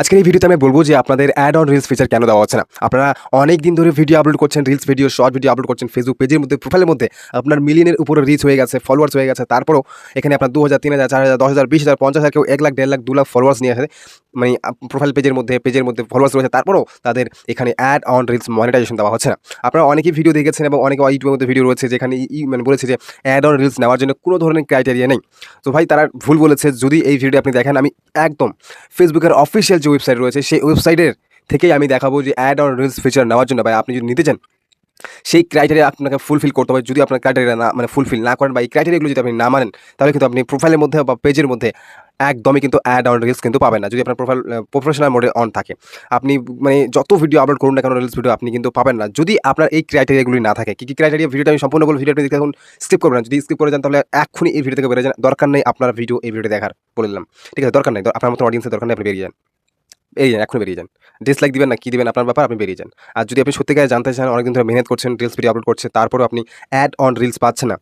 আজকের এই ভিডিওতে আমি বলব যে আপনাদের অ্যাড অন রিলস ফিচার কেন দেওয়া হচ্ছে না? আপনারা অনেক দিন ধরে ভিডিও আপলোড করছেন reels video short video upload করছেন ফেসবুক পেজের মধ্যে প্রোফাইলের মধ্যে, আপনার মিলিয়নের উপরে রিচ হয়ে গেছে ফলোয়ার্স হয়ে গেছে, তারপরেও এখানে আপনার দু হাজার তিন হাজার চার হাজার দশ হাজার বিশ হাজার পঞ্চাশ হাজার, কেউ এক লাখ, দেড় লাখ, দু লাখ ফলোয়ার্স নিয়ে আসে মানে প্রোফাইল পেজের মধ্যে পেজের মধ্যে ফলোয়ার্স রয়েছে, তারপরও তাদের এখানে অ্যাড অন রিলস মনিটাইজেশন দেওয়া হচ্ছে না। আপনারা অনেকেই ভিডিও দেখেছেন এবং অনেকে ইউটিউবের মধ্যে ভিডিও রয়েছে, যেখানে মানে বলেছে যে অ্যাড অন রিলস নেওয়ার জন্য কোনো ধরনের ক্রাইটেরিয়া নেই। তো ভাই, তারা ভুল বলেছে, যদি এই ভিডিও আপনি দেখেন, আমি একদম ফেসবুকের অফিসিয়াল যে ওয়েবসাইট রয়েছে, সেই ওয়েবসাইটের থেকেই আমি দেখাবো যে অ্যাড অন রিলস ফিচার নেওয়ার জন্য। ভাই, আপনি যদি নিতে চান, সেই ক্রাইটেরিয়া আপনাকে ফুলফিল করতে হবে। যদি আপনার ক্রাইটেরিয়া না মানে ফুলফিল না করেন বা এই ক্রাইটেরিয়াগুলো যদি আপনি না মানেন, তাহলে কিন্তু আপনি প্রোফাইলের মধ্যে বা পেজের মধ্যে একদমই কিন্তু অ্যাড অন রিলস কিন্তু পাবেন না। যদি আপনার প্রোফাইল প্রফেশনাল মোডে অন থাকে। আপনি মানে যত ভিডিও আপলোড করুন না কেন রিলস ভিডিও আপনি কিন্তু পাবেন না। যদি আপনার এই ক্রাইটেরিয়াগুলি না থাকে, কী কী ক্রাইটেরিয়া ভিডিওটা আমি সম্পূর্ণ বলে ভিডিও দেখুন স্কিপ করবেন যদি স্কিপ করে যান, তাহলে এক্ষুনি এই ভিডিও থেকে বেরিয়ে যান। দরকার নেই আপনার ভিডিও এই ভিডিও দেখার, বলে দিলাম। ঠিক আছে, দরকার নেই। আপনার মতো অডিয়েন্সের দরকার নেই, আপনি বেরিয়ে যান। বেরিয়ে যান এখন বেরিয়ে যান। ডিসলাইক দিবেন না, কী দিবেন আপনার ব্যাপার, আপনি বেরিয়ে যান। আর যদি আপনি সত্যিকারে জানতে চান, অনেকদিন ধরে মেহনত করছেন রিলস ভিডিও আপলোড করছে, তারপরেও আপনি অ্যাড অন রিলস পাচ্ছেন না।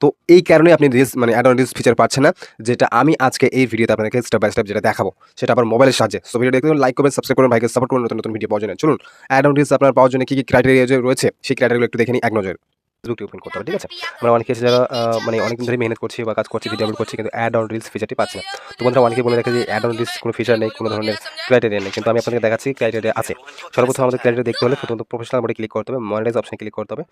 তো এই কারণে আপনি রিলস মানে অ্যাড অন রিলস ফিচার পাচ্ছেন না, যেটা আমি আজকে এই ভিডিওতে আপনাকে স্টেপ বাই স্টেপ যেটা দেখাবো, সেটা আবার মোবাইলের সাহায্যে। সো ভিডিও দেখতে লাইক করবেন সাবস্ক্রাইব করবেন ভাইকে সাপোর্ট করুন, নতুন নতুন ভিডিও পাওয়ার জন্য। চলুন অ্যাড অন রিলস আপনার পাওয়ার জন্য কী কী ক্রাইটেরিয়া রয়েছে, সেই ক্রাইটেরিয়াগুলো একটু দেখে নিই, এক নজর। ফেসবুকটি ওপেন করতে হবে ঠিক আছে? আমরা অনেকে আছে যারা মানে অনেকদিন ধরে মেহনত করছি বা কাজ করছি ভিডিও আপলোড করছি কিন্তু অ্যাড অন রিলস ফিচারটি পাচ্ছে না। তো বন্ধুরা অনেকে বলে রাখে যে অ্যাড অন রিলস কোনো ফিচার নেই কোনো ধরনের ক্রাইটেরিয়া নেই কিন্তু আমি আপনাকে দেখাচ্ছি ক্রাইটেরিয়া আছে। সর্বপ্রথম আমাদের ক্রাইটেরিয়া দেখতে হলে প্রথমত প্রফেশনাল মোডে ক্লিক করতে হবে মনিটাইজ অপশনে ক্লিক করতে হবে।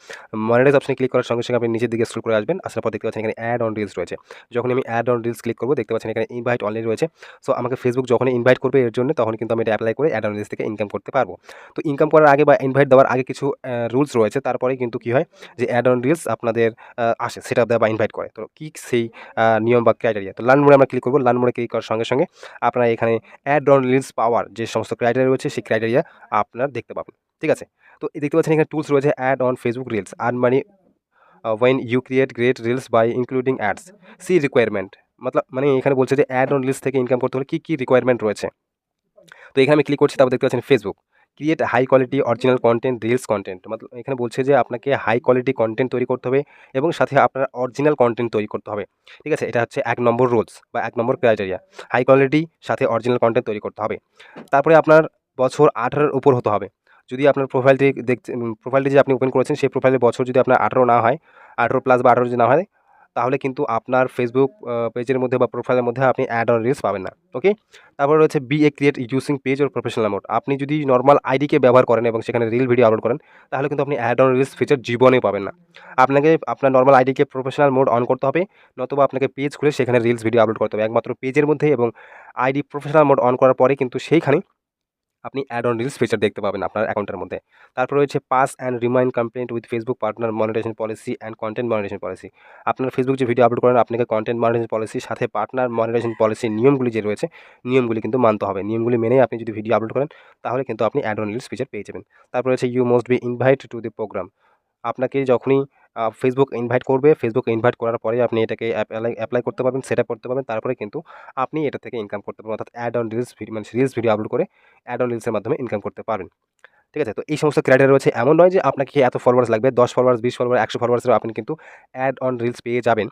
মনিটাইজ অপশনে ক্লিক করার সঙ্গে সঙ্গে আপনি নিচের দিকে স্ক্রল করে আসবেন আসার পর দেখতে পাচ্ছেন এখানে অ্যাড অন রিলস রয়েছে। যখন আমি অ্যাড অন রিলস ক্লিক করব দেখতে পাচ্ছেন এখানে ইনভাইট অনলাইন রয়েছে। সো আমাকে ফেসবুক যখন ইনভাইট করবে এর জন্য তখন কিন্তু আমি এটা অ্যাপ্লাই করে অ্যাড অন রিলস থেকে ইনকাম করতে পারব। তো ইনকাম করার আগে বা ইনভাইট দেওয়ার আগে কিছু রুলস রয়েছে তারপরে কিন্তু কি হয়? যে অ্যাড অন রিলস আপনাদের আসে সেটা দেয় বা ইনভাইট করে। তো কী সেই নিয়ম বা ক্রাইটেরিয়া তো লার্ন মোড়ে আমরা ক্লিক করব লার্ন মোড়ে ক্লিক করার সঙ্গে সঙ্গে আপনারা এখানে অ্যাড অন রিলস পাওয়ার যে সমস্ত ক্রাইটেরিয়া রয়েছে, সেই ক্রাইটেরিয়া আপনার দেখতে পাবেন। ঠিক আছে? তো দেখতে পাচ্ছেন এখানে টুলস রয়েছে ads on Facebook reels earn money when you create great reels by including ads see requirement মতলব মানে এখানে বলছে যে অ্যাড অন রিলস থেকে ইনকাম করতে হলে কী কী রিকোয়ারমেন্ট রয়েছে? তো এখানে আমি ক্লিক করছি, তারপর দেখতে পাচ্ছেন Facebook create high quality original content reels content মতলব এখানে বলছে যে আপনাকে হাই কোয়ালিটি কন্টেন্ট তৈরি করতে হবে এবং সাথে আপনার অরিজিনাল কন্টেন্ট তৈরি করতে হবে। ঠিক আছে? এটা হচ্ছে এক নম্বর রুলস বা এক নম্বর ক্রাইটেরিয়া হাই কোয়ালিটি সাথে অরিজিনাল কন্টেন্ট তৈরি করতে হবে। তারপরে আপনার বছর আঠারোর উপর হতে হবে। যদি আপনার প্রোফাইলটি দেখতে প্রোফাইলটি যে আপনি ওপেন করেছেন, সেই প্রোফাইলের বছর যদি আপনার আঠারো না হয়, আঠারো প্লাস বা আঠারো যদি না হয় তাহলে কিন্তু আপনার ফেসবুক পেজের মধ্যে বা প্রোফাইলের মধ্যে আপনি অ্যাড অন রিলস পাবেন না ওকে তারপর রয়েছে be a create using page or professional mode আপনি যদি নর্মাল আইডিকে ব্যবহার করেন এবং সেখানে রিল ভিডিও আপলোড করেন, তাহলে কিন্তু আপনি অ্যাড অন রিলস ফিচার জীবনেই পাবেন না। আপনাকে, আপনার নর্মাল আইডিকে প্রফেশনাল মোড অন করতে হবে, নতুবা আপনাকে পেজ খুলে সেখানে রিলস ভিডিও আপলোড করতে হবে। একমাত্র পেজের মধ্যে এবং আইডি প্রফেশনাল মোড অন করার পরে কিন্তু সেইখানে আপনি অ্যাড অন রিলস ফিচার দেখতে পাবেন আপনার অ্যাকাউন্টের মধ্যে। তারপর রয়েছে pass and remind compliant with Facebook partner monetization policy and content monetization policy আপনার ফেসবুক যে ভিডিও আপলোড করেন, আপনাকে কন্টেন্ট মনিটাইজেশন পলিসির সাথে পার্টনার মনিটাইজেশন পলিসির নিয়মগুলি যে রয়েছে, নিয়মগুলি কিন্তু মানতে হবে। নিয়মগুলি মেনে আপনি যদি ভিডিও আপলোড করেন, তাহলে কিন্তু আপনি অ্যাড অন রিলস ফিচার পেয়ে যাবেন। তারপর রয়েছে you must be invite to the program আপনাকে যখনই ফেসবুক ইনভাইট করবে। ফেসবুক ইনভাইট করার পরে আপনি এটাকে অ্যাপ্লাই অ্যাপ্লাই করতে পারবেন সেট করতে পারবেন। তারপরে কিন্তু আপনি এটা থেকে ইনকাম করতে পারবেন। অর্থাৎ অ্যাড অন রিলস ভিডিও মানে রিলস ভিডিও আপলোড করে অ্যাড অন রিলসের মাধ্যমে ইনকাম করতে পারবেন। ঠিক আছে? তো এই সমস্ত ক্রাইটেরিয়া রয়েছে। এমন নয় যে আপনাকে এত ফলোয়ার্স লাগবে, দশ ফলোয়ার্স বিশ ফলোয়ার একশো ফলোয়ার্সের আপনি কিন্তু অ্যাড অন রিলস পেয়ে যাবেন।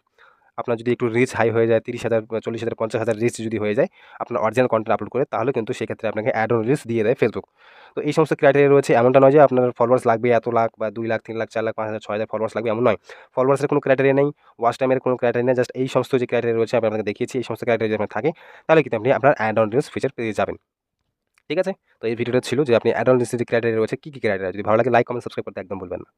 আপনার যদি একটু রিচ হাই হয়ে যায়, তিরিশ হাজার চল্লিশ হাজার, পঞ্চাশ হাজার রিচ যদি হয়ে যায়, আপনার অরিজিনাল কন্টেন্ট আপলোড করে, তাহলে কিন্তু সেক্ষেত্রে আপনাকে অ্যাড অন রিলস দিয়ে দেয় ফেসবুক তো এই সমস্ত ক্রাইটেরিয়া রয়েছে। এমনটা নয় যে আপনার ফলোয়ার্স লাগবে এত লাখ বা দুই লাখ, তিন লাখ, চার লাখ, পাঁচ হাজার, ছয় হাজার ফলোয়ার্স লাগবে, এমন নয়। ফলোয়ার্সের কোনো ক্রাইটেরিয়া নেই ওয়াচ টাইমের কোনো ক্রাইটেরিয়া নেই জাস্ট এই সমস্ত যে ক্রাইটেরিয়া রয়েছে, আমি আপনাকে দেখিয়েছি, এই সমস্ত ক্রাইটেরিয়া যদি থাকে, তাহলে কিন্তু আপনি আপনার অ্যাড অন রিলস ফিচার পেয়ে যাবেন। ঠিক আছে? তো এই ভিডিওটা ছিল যে আপনি অ্যাড অন রিলসের যে ক্রাইটেরিয়া রয়েছে, কী কী ক্রাইটেরিয়া যদি ভালো লাগে লাইক কমেন্ট সাবস্ক্রাইব করতে একদম বলবেন না।